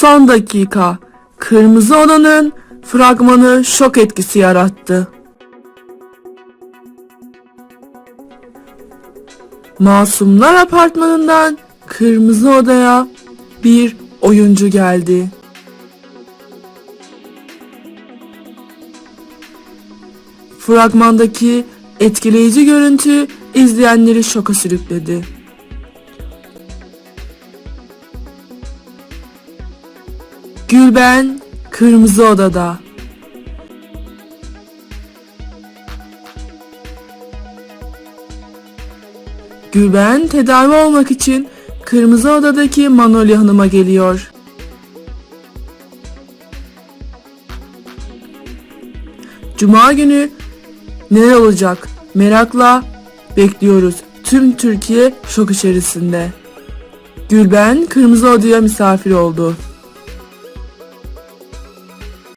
Son dakika. Kırmızı Oda'nın fragmanı şok etkisi yarattı. Masumlar Apartmanı'ndan Kırmızı Oda'ya bir oyuncu geldi. Fragmandaki etkileyici görüntü izleyenleri şoka sürükledi. Gülben Kırmızı Oda'da. Gülben tedavi olmak için Kırmızı Oda'daki Manolya Hanım'a geliyor. Cuma günü neler olacak? Merakla bekliyoruz. Tüm Türkiye şok içerisinde. Gülben Kırmızı Oda'ya misafir oldu.